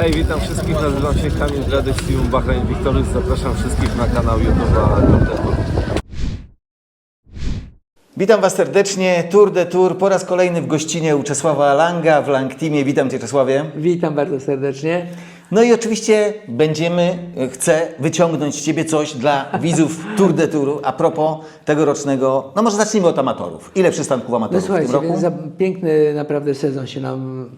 Hej, witam wszystkich, nazywam się Kamil Gradek z Team Bahrain Victorious. Zapraszam wszystkich na kanał YouTube'a Tour de Tour. Witam Was serdecznie, Tour de Tour, po raz kolejny w gościnie u Czesława Langa w Lang Teamie. Witam Cię Czesławie. Witam bardzo serdecznie. No i oczywiście będziemy, e, chcę wyciągnąć z Ciebie coś dla widzów Tour de Touru a propos tegorocznego, no może zacznijmy od amatorów. Ile przystanków No amatorów w tym roku? za, piękny naprawdę sezon się nam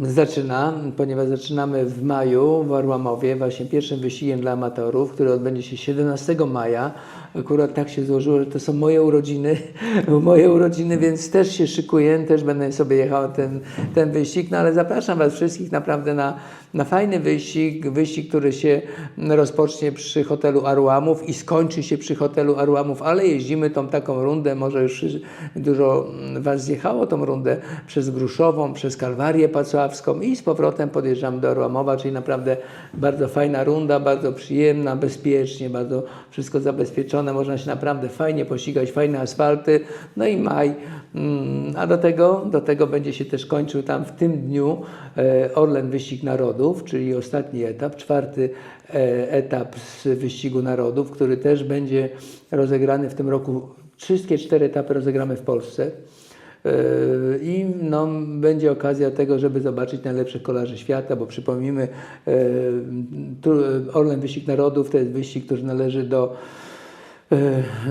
zaczyna, ponieważ zaczynamy w maju w Arłamowie właśnie pierwszym wyścigiem dla amatorów, który odbędzie się 17 maja. Akurat tak się złożyło, że to są moje urodziny, moje urodziny, więc też się szykuję, też będę sobie jechał ten, ten wyścig, no ale zapraszam Was wszystkich naprawdę na, na fajny wyścig, wyścig, który się rozpocznie przy hotelu Arłamów i skończy się przy hotelu Arłamów, ale jeździmy tą taką rundę, może już dużo Was zjechało tą rundę przez Gruszową, przez Kalwarię Pacławską i z powrotem podjeżdżamy do Arłamowa, czyli naprawdę bardzo fajna runda, bardzo przyjemna, bezpiecznie, bardzo wszystko zabezpieczone, można się naprawdę fajnie pościgać, fajne asfalty, no i maj, Mm, a do tego, do tego będzie się też kończył tam w tym dniu e, Orlen Wyścig Narodów, czyli ostatni etap, czwarty e, etap z Wyścigu Narodów, który też będzie rozegrany w tym roku. Wszystkie cztery etapy rozegramy w Polsce. Yy, I no, będzie okazja tego, żeby zobaczyć najlepszych kolarzy świata, bo przypomnijmy, tu Orlen Wyścig Narodów to jest wyścig, który należy do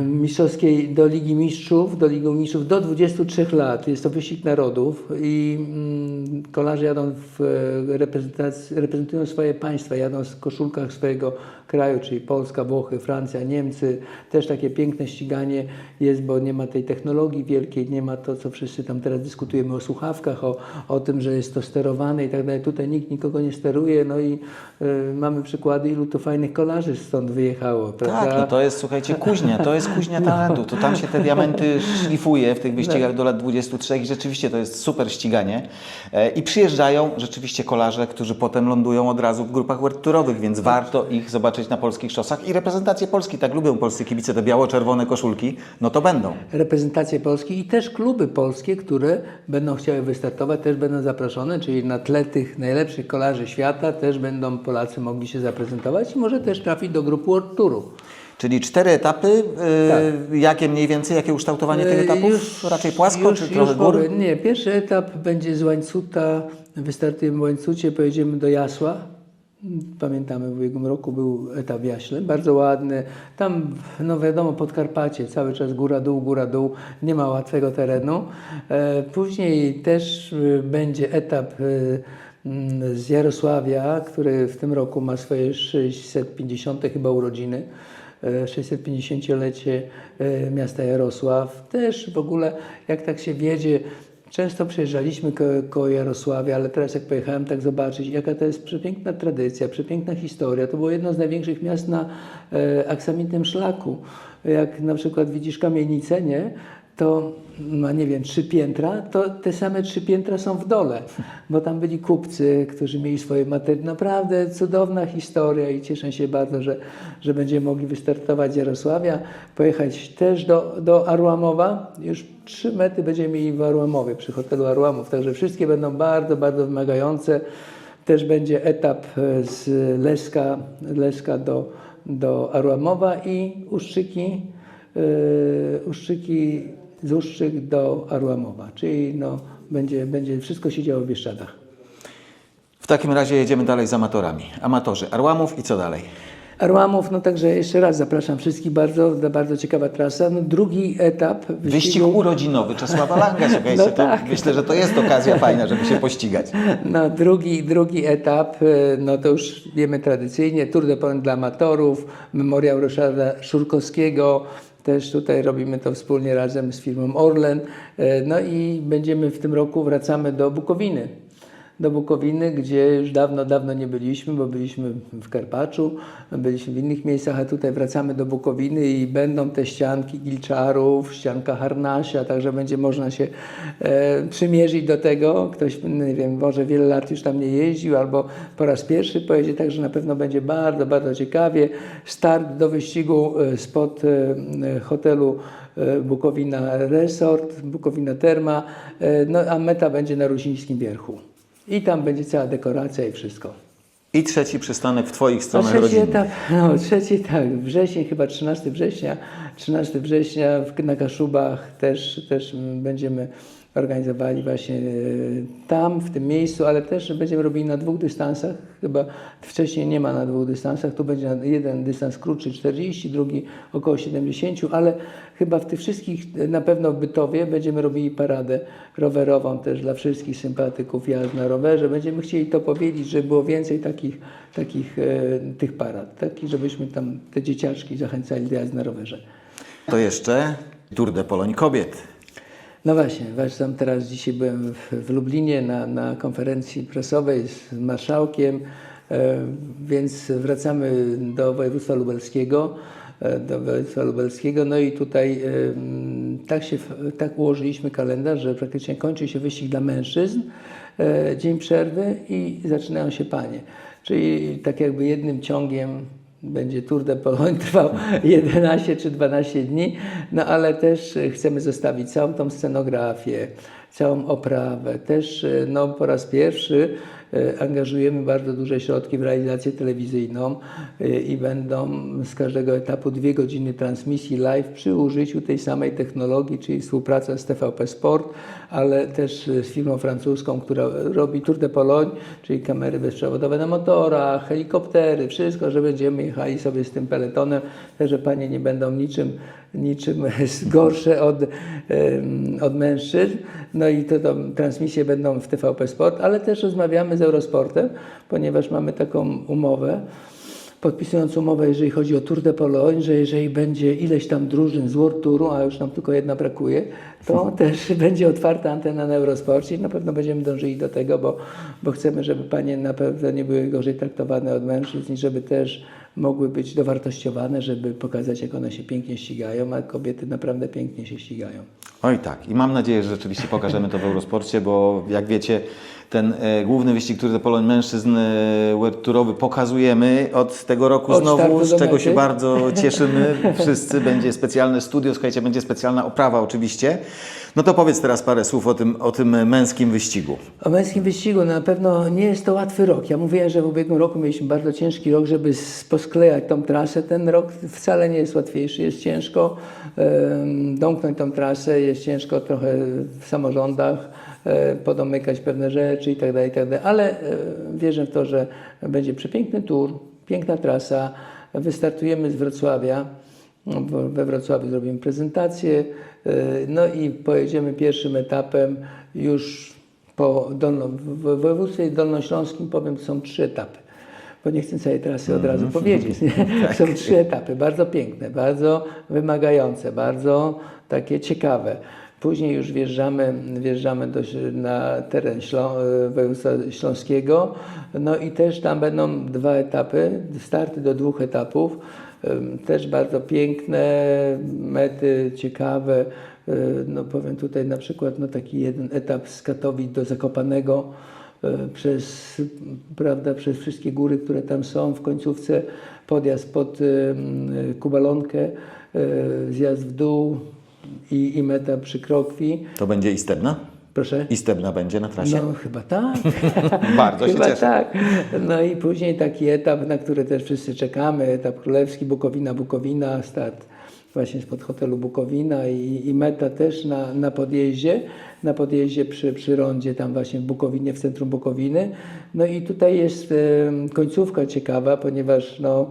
mistrzowskiej, do Ligi Mistrzów, do Ligi Mistrzów do 23 lat. Jest to wyścig narodów i mm, kolarze jadą w reprezentacji, reprezentują swoje państwa, jadą w koszulkach swojego kraju, czyli Polska, Włochy, Francja, Niemcy. Też takie piękne ściganie jest, bo nie ma tej technologii wielkiej, nie ma to, co wszyscy tam teraz dyskutujemy o słuchawkach, o, o tym, że jest to sterowane i tak dalej. Tutaj nikt nikogo nie steruje, no i y, mamy przykłady, ilu to fajnych kolarzy stąd wyjechało, prawda? Tak, no to jest, słuchajcie, kuźnia, to jest kuźnia talentu. To tam się te diamenty szlifuje w tych wyścigach do lat 23 i rzeczywiście to jest super ściganie. E, I przyjeżdżają rzeczywiście kolarze, którzy potem lądują od razu w grupach world tourowych, więc warto ich zobaczyć na polskich szosach. I reprezentacje Polski, tak lubią polscy kibice, te biało-czerwone koszulki, no to będą. reprezentacje Polski i też kluby polskie, które będą chciały wystartować, też będą zaproszone, czyli na tle tych najlepszych kolarzy świata też będą Polacy mogli się zaprezentować i może też trafić do grupy World Touru. Czyli cztery etapy. e, Jakie mniej więcej, jakie ukształtowanie tych E, etapów? Raczej płasko, już, czy trochę już gór? powiem. Nie, pierwszy etap będzie z Łańcuta, wystartujemy w Łańcucie, pojedziemy do Jasła. Pamiętamy, w ubiegłym roku był etap Jaśle, bardzo ładny. Tam, no wiadomo, Podkarpacie, cały czas góra, dół, góra, dół, nie ma łatwego terenu. E, później też e, będzie etap mm, z Jarosławia, który w tym roku ma swoje 650 chyba urodziny. E, 650-lecie e, miasta Jarosław. Też w ogóle, jak tak się wiedzie, często przejeżdżaliśmy ko koło Jarosławia, ale teraz jak pojechałem tak zobaczyć, jaka to jest przepiękna tradycja, przepiękna historia. To było jedno z największych miast na e, aksamitnym szlaku. Jak na przykład widzisz kamienicę, nie? To ma nie wiem, trzy piętra, to te same trzy piętra są w dole, bo tam byli kupcy, którzy mieli swoje materiały. Naprawdę cudowna historia i cieszę się bardzo, że, że będziemy mogli wystartować z Jarosławia, pojechać też do, do Arłamowa. Już trzy mety będziemy mieli w Arłamowie, przy hotelu Arłamów, także wszystkie będą bardzo, bardzo wymagające. Też będzie etap e, z Leska, Leska do, do Arłamowa i Uszczyki, yy, Uszczyki z Uszczyk do Arłamowa, czyli no, będzie, będzie wszystko się działo w Bieszczadach. W takim razie jedziemy dalej z amatorami. Amatorzy Arłamów i co dalej? Arłamów, no także jeszcze raz zapraszam wszystkich bardzo, bardzo ciekawa trasa. No, drugi etap wyścigu. Wyścig urodzinowy Czesława Langa, słuchajcie, No tak. myślę, że to jest okazja fajna, żeby się pościgać. No, drugi, drugi etap, e, no to już wiemy tradycyjnie, Tour de Pont dla amatorów, Memoriał Ryszarda Szurkowskiego, też tutaj robimy to wspólnie razem z firmą Orlen. E, No i będziemy w tym roku, wracamy do Bukowiny. Do Bukowiny, gdzie już dawno, dawno nie byliśmy, bo byliśmy w Karpaczu, byliśmy w innych miejscach, a tutaj wracamy do Bukowiny i będą te ścianki Gilczarów, ścianka Harnasia, także będzie można się e, przymierzyć do tego. Ktoś, nie wiem, może wiele lat już tam nie jeździł, albo po raz pierwszy pojedzie, także na pewno będzie bardzo, bardzo ciekawie. Start do wyścigu e, spod e, hotelu e, Bukowina Resort, Bukowina Terma, e, no a meta będzie na Rusińskim Wierchu. I tam będzie cała dekoracja i wszystko. I trzeci przystanek w Twoich A stronach trzeci rodzinnych. etap, no trzeci tak, wrzesień, chyba 13 września, 13 września w, na Kaszubach też, też będziemy organizowali właśnie e, tam, w tym miejscu, ale też będziemy robili na dwóch dystansach, chyba wcześniej nie ma na dwóch dystansach, tu będzie jeden dystans krótszy 40, drugi około 70, ale chyba w tych wszystkich, e, na pewno w Bytowie będziemy robili paradę rowerową też dla wszystkich sympatyków jazd na rowerze. Będziemy chcieli to powiedzieć, żeby było więcej takich, takich e, tych parad, takich, żebyśmy tam te dzieciaczki zachęcali do jazdy na rowerze. To jeszcze Tour de Poloń kobiet. No właśnie, właśnie tam teraz dzisiaj byłem w, w Lublinie na, na konferencji prasowej z marszałkiem, e, więc wracamy do województwa lubelskiego, e, do województwa lubelskiego, no i tutaj e, m, tak się, tak ułożyliśmy kalendarz, że praktycznie kończy się wyścig dla mężczyzn, dzień przerwy i zaczynają się panie. Czyli tak jakby jednym ciągiem będzie Tour de Pologne trwał 11 czy 12 dni, no ale też e, chcemy zostawić całą tą scenografię, całą oprawę. Też e, no, po raz pierwszy angażujemy bardzo duże środki w realizację telewizyjną e, i będą z każdego etapu dwie godziny transmisji live przy użyciu tej samej technologii, czyli współpraca z TVP Sport, ale też e, z firmą francuską, która robi Tour de Pologne, czyli kamery bezprzewodowe na motorach, helikoptery, wszystko, że będziemy jechali sobie z tym peletonem, że panie nie będą niczym, niczym gorsze od, od mężczyzn. No i to, to transmisje będą w TVP Sport, ale też rozmawiamy z Eurosportem, ponieważ mamy taką umowę, podpisując umowę, jeżeli chodzi o Tour de Pologne, że jeżeli będzie ileś tam drużyn z World Touru, a już nam tylko jedna brakuje, to też będzie otwarta antena na Eurosporcie i na pewno będziemy dążyli do tego, bo, bo chcemy, żeby panie na pewno nie były gorzej traktowane od mężczyzn i żeby też mogły być dowartościowane, żeby pokazać, jak one się pięknie ścigają, a kobiety naprawdę pięknie się ścigają. Oj tak, i mam nadzieję, że rzeczywiście pokażemy to w Eurosporcie, bo jak wiecie, ten e, główny wyścig Tour de Pologne mężczyzn e, World Tourowy pokazujemy od tego roku Od znowu, z czego się bardzo cieszymy wszyscy. Będzie specjalne studio, słuchajcie, będzie specjalna oprawa oczywiście. No to powiedz teraz parę słów o tym, o tym męskim wyścigu. O męskim wyścigu na pewno nie jest to łatwy rok. Ja mówiłem, że w ubiegłym roku mieliśmy bardzo ciężki rok, żeby posklejać tą trasę. Ten rok wcale nie jest łatwiejszy. Jest ciężko domknąć tą trasę, jest ciężko trochę w samorządach podomykać pewne rzeczy i tak dalej, i tak. Ale e, wierzę w to, że będzie przepiękny tour, piękna trasa. Wystartujemy z Wrocławia. We Wrocławiu zrobimy prezentację, e, no i pojedziemy pierwszym etapem już po dolno, w województwie dolnośląskim, powiem, są trzy etapy. Bo nie chcę całej trasy od razu powiedzieć. Nie? Są trzy etapy, bardzo piękne, bardzo wymagające, bardzo takie ciekawe. Później już wjeżdżamy, wjeżdżamy do, na teren Ślą, e, województwa śląskiego, no i też tam będą dwa etapy, starty do dwóch etapów. Też bardzo piękne mety, ciekawe. Yy, No powiem tutaj na przykład no taki jeden etap z Katowic do Zakopanego yy, przez, prawda, przez wszystkie góry, które tam są. W końcówce podjazd pod Kubalonkę, zjazd w dół i, i meta przy Krokwi. To będzie Istebna? Proszę. Istebna będzie na trasie? No chyba tak. Bardzo się chyba cieszę. tak. No i później taki etap, na który też wszyscy czekamy, etap królewski, Bukowina, Bukowina, start właśnie spod hotelu Bukowina i, i meta też na, na podjeździe, na podjeździe przy, przy rondzie tam właśnie w Bukowinie, w centrum Bukowiny. No i tutaj jest em, końcówka ciekawa, ponieważ no,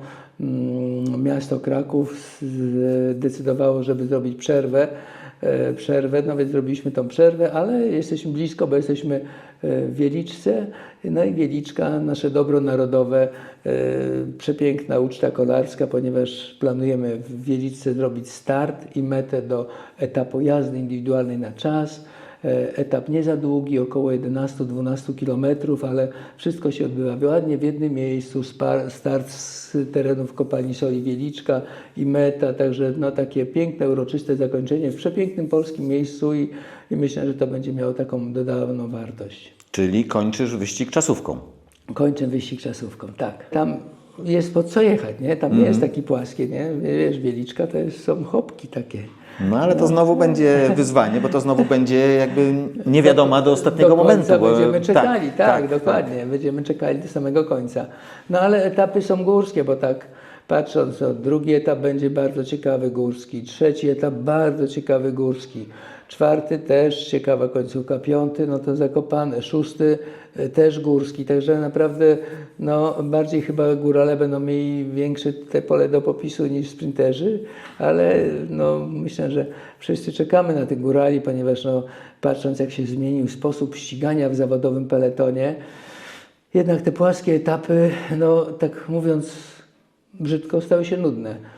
miasto Kraków zdecydowało, żeby zrobić przerwę e, przerwę, no więc zrobiliśmy tą przerwę, ale jesteśmy blisko, bo jesteśmy e, w Wieliczce, no i Wieliczka, nasze dobro narodowe, e, przepiękna uczta kolarska, ponieważ planujemy w Wieliczce zrobić start i metę do etapu jazdy indywidualnej na czas. E, Etap nie za długi, około 11-12 kilometrów, ale wszystko się odbywa ładnie w jednym miejscu. Start z terenów kopalni soli Wieliczka i meta, także no, takie piękne, uroczyste zakończenie w przepięknym polskim miejscu i, i myślę, że to będzie miało taką dodaną wartość. Czyli kończysz wyścig czasówką. Kończę wyścig czasówką, tak. Tam jest po co jechać, nie? Tam nie jest taki płaskie, nie? Wiesz, Wieliczka to jest, są chopki takie. No ale to znowu będzie wyzwanie, bo to znowu będzie jakby niewiadoma do ostatniego do momentu. bo- będziemy czekali, tak, dokładnie. Będziemy czekali do samego końca. No ale etapy są górskie, bo tak patrząc, no, drugi etap będzie bardzo ciekawy górski, trzeci etap bardzo ciekawy górski, czwarty też ciekawa końcówka, piąty no to zakopane, szósty e, też górski, także naprawdę no, bardziej chyba górale będą mieli większe te pole do popisu niż sprinterzy, ale no, myślę, że wszyscy czekamy na tych górali, ponieważ no, patrząc jak się zmienił sposób ścigania w zawodowym peletonie, jednak te płaskie etapy, no tak mówiąc brzydko, stały się nudne.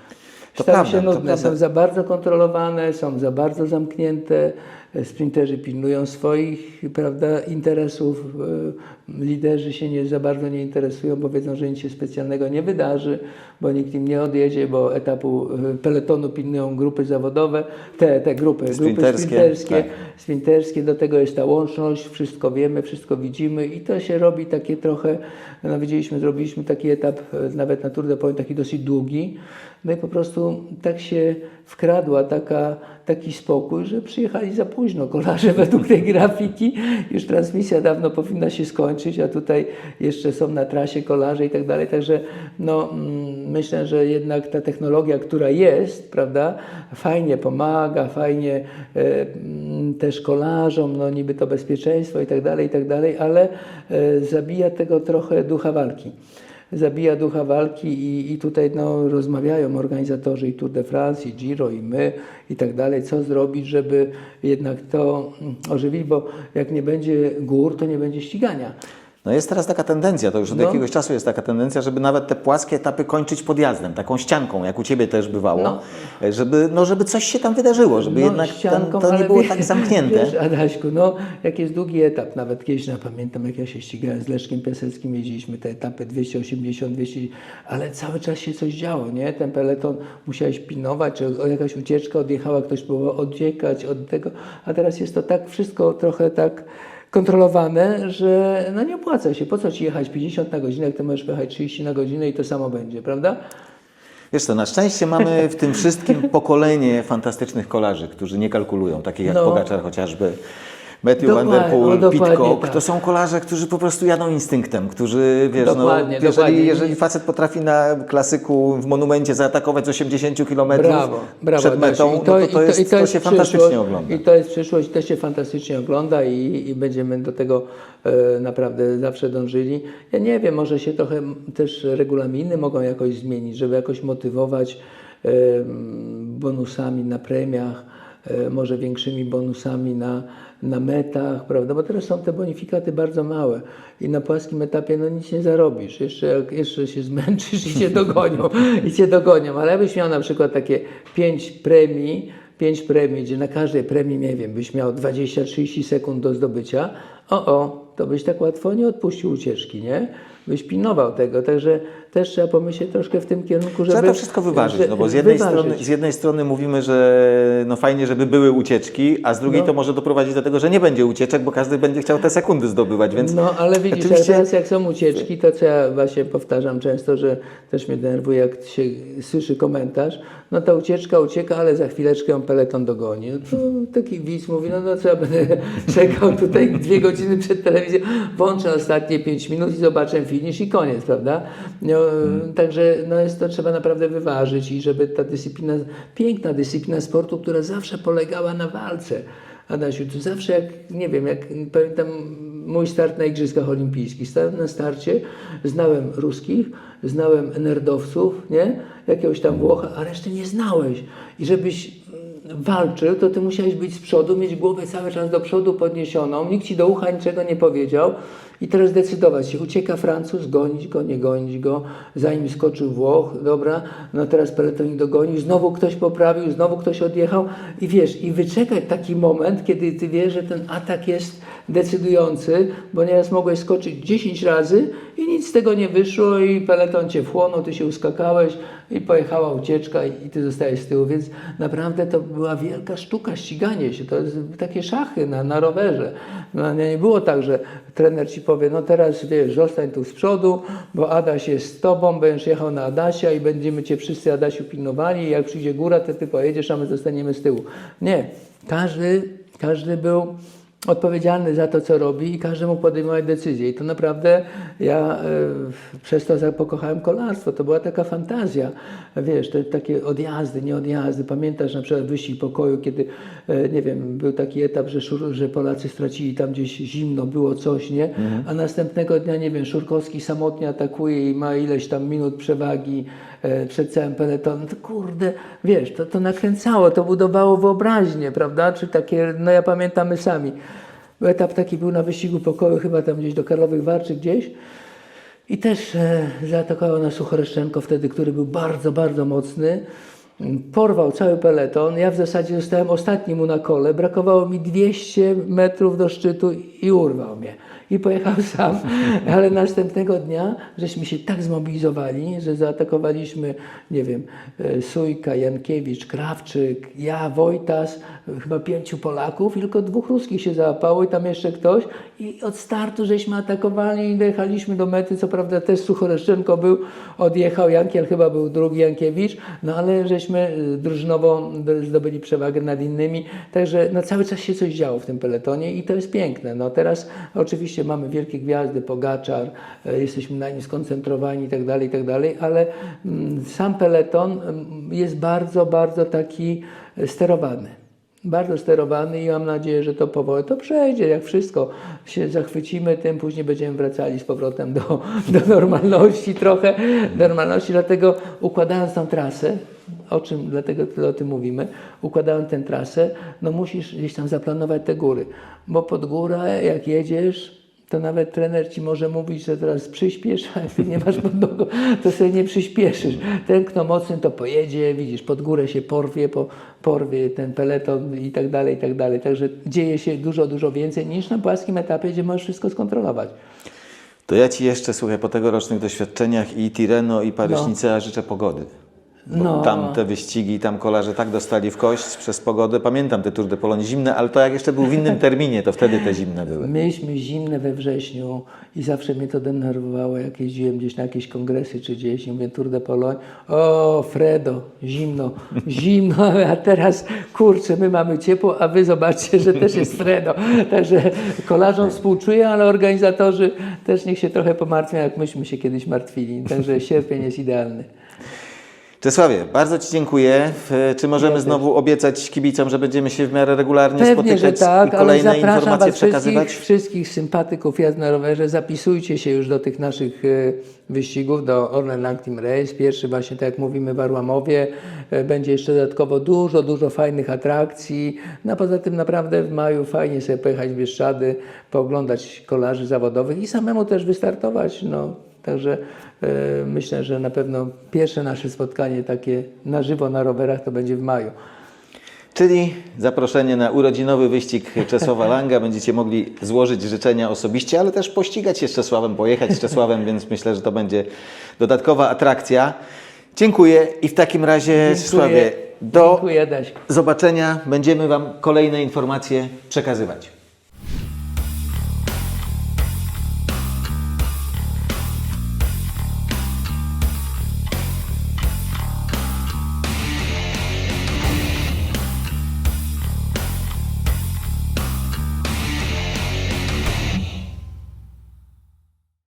Stały prawda, się prawda. są za bardzo kontrolowane, są za bardzo zamknięte. Sprinterzy pilnują swoich prawda, interesów, e, liderzy się nie za bardzo nie interesują, bo wiedzą, że nic się specjalnego nie wydarzy, bo nikt im nie odjedzie, bo etapu e, peletonu pilnują grupy zawodowe, te, te grupy, grupy Sprinterskie, sprinterskie, tak. sprinterskie, do tego jest ta łączność, wszystko wiemy, wszystko widzimy i to się robi takie trochę, no widzieliśmy, zrobiliśmy taki etap e, nawet na Tour de Point, taki dosyć długi, no i po prostu tak się wkradła taka, taki spokój, że przyjechali za późno kolarze według tej grafiki, już transmisja dawno powinna się skończyć, a tutaj jeszcze są na trasie kolarze i tak dalej, także no, mm, myślę, że jednak ta technologia, która jest, prawda, fajnie pomaga, fajnie e, mm, też kolarzom, no niby to bezpieczeństwo i tak dalej, i tak dalej, ale e, zabija tego trochę ducha walki zabija ducha walki i, i tutaj no, rozmawiają organizatorzy i Tour de France, i Giro, i my i tak dalej, co zrobić, żeby jednak to ożywić, bo jak nie będzie gór, to nie będzie ścigania. No jest teraz taka tendencja, to już od No. jakiegoś czasu jest taka tendencja, żeby nawet te płaskie etapy kończyć podjazdem, taką ścianką, jak u Ciebie też bywało, No. żeby, no, żeby coś się tam wydarzyło, żeby No, jednak ten, ścianką, to nie było wie- tak zamknięte. Wiesz, Adaśku, no jak jest długi etap, nawet kiedyś no, pamiętam jak ja się ścigałem z Leszkiem Piaseckim, jeździliśmy te etapy 280, 200, ale cały czas się coś działo, nie? Ten peleton musiałeś pilnować, czy jakaś ucieczka odjechała, ktoś próbował odciekać od tego, a teraz jest to tak wszystko trochę tak kontrolowane, że no nie opłaca się. Po co ci jechać 50 na godzinę, jak ty możesz jechać 30 na godzinę i to samo będzie, prawda? Wiesz co, na szczęście mamy w tym wszystkim pokolenie fantastycznych kolarzy, którzy nie kalkulują, takich jak No. Pogaczar chociażby. Matthew Dokładnie, Van Der Poel, o, dokładnie Pitcock, tak. to są kolarze, którzy po prostu jadą instynktem, którzy, wiesz, Dokładnie, no, jeżeli, jeżeli facet potrafi na klasyku w monumencie zaatakować z 80 km Brawo, brawo. przed metą, Adasiu. no to, to, jest, to, jest się fantastycznie ogląda. I to jest przyszłość, to się fantastycznie ogląda i, i będziemy do tego e, naprawdę zawsze dążyli. Ja nie wiem, może się trochę też regulaminy mogą jakoś zmienić, żeby jakoś motywować e, bonusami na premiach, może większymi bonusami na, na metach, prawda? Bo teraz są te bonifikaty bardzo małe i na płaskim etapie no nic nie zarobisz. Jeszcze, jeszcze się zmęczysz i cię dogonią, i cię dogonią. Ale jakbyś miał na przykład takie pięć premii, pięć premii, gdzie na każdej premii, nie wiem, byś miał 20-30 sekund do zdobycia, o, o, to byś tak łatwo nie odpuścił ucieczki, nie? Byś pilnował tego, także też trzeba pomyśleć troszkę w tym kierunku, żeby... Trzeba to wszystko wyważyć, no bo z jednej, wyważyć. strony, z jednej strony mówimy, że no fajnie, żeby były ucieczki, a z drugiej No. to może doprowadzić do tego, że nie będzie ucieczek, bo każdy będzie chciał te sekundy zdobywać, więc No, ale widzisz, oczywiście- teraz jak są ucieczki, to co ja właśnie powtarzam często, że też mnie denerwuje, jak się słyszy komentarz, no ta ucieczka ucieka, ale za chwileczkę ją peleton dogoni. No to taki widz mówi, no, no co ja będę czekał tutaj dwie godziny przed telewizją, włączę ostatnie pięć minut i zobaczę finish i koniec, prawda? No, Także no jest to trzeba naprawdę wyważyć i żeby ta dyscyplina, piękna dyscyplina sportu, która zawsze polegała na walce. Adasiu, to zawsze jak, nie wiem, jak pamiętam mój start na Igrzyskach Olimpijskich, stałem na starcie, znałem ruskich, znałem nerdowców, nie? Jakiegoś tam Włocha, a reszty nie znałeś. I żebyś mm, walczył, to ty musiałeś być z przodu, mieć głowę cały czas do przodu podniesioną, nikt ci do ucha niczego nie powiedział i teraz decydować się, ucieka Francuz, gonić go, nie gonić go, zanim skoczył Włoch, dobra, no teraz peletonik dogonił, znowu ktoś poprawił, znowu ktoś odjechał. I wiesz, i wyczekać taki moment, kiedy ty wiesz, że ten atak jest decydujący, bo nieraz mogłeś skoczyć 10 razy i nic z tego nie wyszło i peleton cię wchłonął, ty się uskakałeś i pojechała ucieczka i i ty zostajesz z tyłu, więc naprawdę to była wielka sztuka ściganie się, to jest takie szachy na, na rowerze. No, nie było tak, że trener ci powie, no teraz wiesz, zostań tu z przodu, bo Adaś jest z tobą, będziesz jechał na Adasia i będziemy cię wszyscy Adasiu pilnowali i jak przyjdzie góra, to ty pojedziesz, a my zostaniemy z tyłu. Nie, każdy, każdy był odpowiedzialny za to, co robi i każdy mógł podejmować decyzje. I to naprawdę ja e, przez to pokochałem kolarstwo. To była taka fantazja, wiesz, te takie odjazdy, nie odjazdy. Pamiętasz na przykład wyścig pokoju, kiedy, e, nie wiem, był taki etap, że, Szur, że Polacy stracili tam gdzieś zimno, było coś, nie? A następnego dnia, nie wiem, Szurkowski samotnie atakuje i ma ileś tam minut przewagi e, przed całym peletonem. To kurde, wiesz, to, to nakręcało, to budowało wyobraźnię, prawda? Czy takie, no ja pamiętam my sami. Etap taki był na wyścigu pokoju, chyba tam gdzieś do Karlowych War, czy gdzieś. I też e, zaatakował nas Suchoreszczenko wtedy, który był bardzo, bardzo mocny. Porwał cały peleton. Ja w zasadzie zostałem ostatni mu na kole. Brakowało mi 200 metrów do szczytu i urwał mnie. I pojechał sam. Ale następnego dnia żeśmy się tak zmobilizowali, że zaatakowaliśmy, nie wiem, e, Sujka, Jankiewicz, Krawczyk, ja, Wojtas, chyba pięciu Polaków, tylko dwóch ruskich się załapało i tam jeszcze ktoś. I od startu żeśmy atakowali i dojechaliśmy do mety. Co prawda też Suchoreszczenko był, odjechał, Jankiel chyba był drugi, Jankiewicz, no ale żeśmy y, drużynowo zdobyli przewagę nad innymi. Także no, cały czas się coś działo w tym peletonie i to jest piękne. No teraz oczywiście mamy wielkie gwiazdy, Pogaczar, e, jesteśmy na nim skoncentrowani i tak dalej, i tak ale mm, sam peleton mm, jest bardzo, bardzo taki e, sterowany. Bardzo sterowany i mam nadzieję, że to powoli to przejdzie. Jak wszystko się zachwycimy tym, później będziemy wracali z powrotem do, do normalności trochę, normalności. Dlatego układając tą trasę, o czym dlatego tyle o tym mówimy, układając tę trasę, no musisz gdzieś tam zaplanować te góry, bo pod górę jak jedziesz, to nawet trener ci może mówić, że teraz przyspiesz, a ty nie masz pod nogą, to sobie nie przyspieszysz. Ten, kto mocny, to pojedzie, widzisz, pod górę się porwie, po, porwie ten peleton i tak dalej, i tak dalej. Także dzieje się dużo, dużo więcej niż na płaskim etapie, gdzie możesz wszystko skontrolować. To ja Ci jeszcze, słuchaj, po tegorocznych doświadczeniach i Tireno i Paryżnicea życzę pogody. No. tam te wyścigi, tam kolarze tak dostali w kość przez pogodę. Pamiętam te Tour de Pologne zimne, ale to jak jeszcze był w innym terminie, to wtedy te zimne były. Mieliśmy zimne we wrześniu i zawsze mnie to denerwowało, jak jeździłem gdzieś na jakieś kongresy czy gdzieś i mówię Tour de Pologne, o Fredo, zimno, zimno, a teraz kurczę, my mamy ciepło, a wy zobaczcie, że też jest Fredo. Także kolarzom współczuję, ale organizatorzy też niech się trochę pomartwią, jak myśmy się kiedyś martwili. Także sierpień jest idealny. Czesławie, bardzo Ci dziękuję. Czy możemy Ja znowu obiecać kibicom, że będziemy się w miarę regularnie Pewnie, spotykać że tak, i ale kolejne zapraszam informacje Was wszystkich, przekazywać? wszystkich sympatyków jazd na rowerze. Zapisujcie się już do tych naszych e, wyścigów, do Orlen Lang Team Race. Pierwszy właśnie, tak jak mówimy, w Arłamowie. E, Będzie jeszcze dodatkowo dużo, dużo fajnych atrakcji. No a poza tym naprawdę w maju fajnie sobie pojechać w Bieszczady, pooglądać kolarzy zawodowych i samemu też wystartować. No. Także e, myślę, że na pewno pierwsze nasze spotkanie takie na żywo na rowerach to będzie w maju. Czyli zaproszenie na urodzinowy wyścig Czesława Langa. Będziecie mogli złożyć życzenia osobiście, ale też pościgać się z Czesławem, pojechać z Czesławem, więc myślę, że to będzie dodatkowa atrakcja. Dziękuję i w takim razie Czesławie do Dziękuję, zobaczenia. Będziemy Wam kolejne informacje przekazywać.